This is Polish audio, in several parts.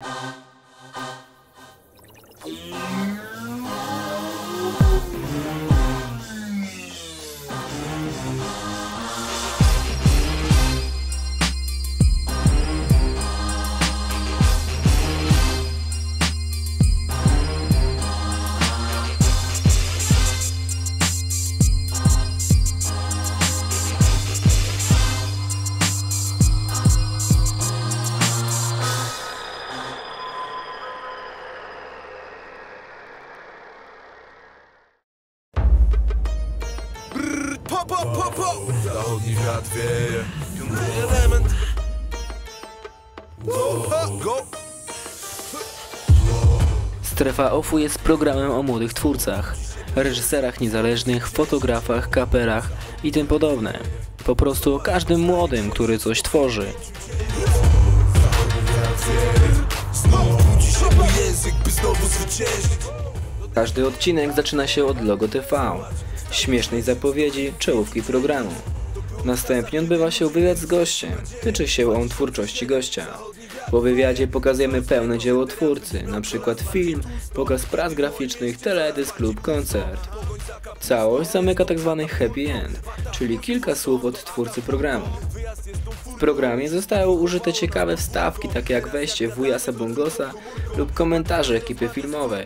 Po, po, po, po! Zachodni wiatr wieje element Go! Strefa OFU jest programem o młodych twórcach, reżyserach niezależnych, fotografach, kaperach i tym podobne. Po prostu o każdym młodym, który coś tworzy. Każdy odcinek zaczyna się od logo TV, śmiesznej zapowiedzi, czołówki programu. Następnie odbywa się wywiad z gościem. Tyczy się on twórczości gościa. Po wywiadzie pokazujemy pełne dzieło twórcy, np. film, pokaz prac graficznych, teledysk lub koncert. Całość zamyka tzw. happy end, czyli kilka słów od twórcy programu. W programie zostały użyte ciekawe wstawki, takie jak wejście wujasa Bongosa lub komentarze ekipy filmowej.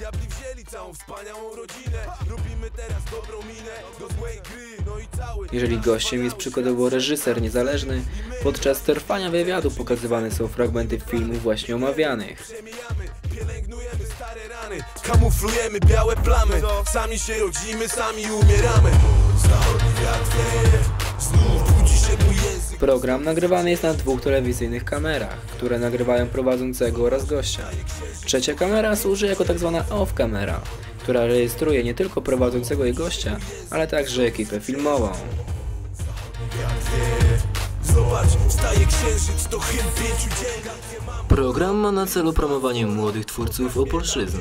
Diabli wzięli całą wspaniałą rodzinę. Robimy teraz dobrą minę Do złej gry, no i cały Jeżeli gościem jest przykładowo reżyser niezależny, podczas trwania wywiadu pokazywane są fragmenty filmów właśnie omawianych. Pielęgnujemy stare rany Kamuflujemy białe plamy. Sami się rodzimy, sami umieramy. Zachodni wiatr Program nagrywany jest na dwóch telewizyjnych kamerach, które nagrywają prowadzącego oraz gościa. Trzecia kamera służy jako tzw. off kamera, która rejestruje nie tylko prowadzącego i gościa, ale także ekipę filmową. Program ma na celu promowanie młodych twórców opolszczyzny.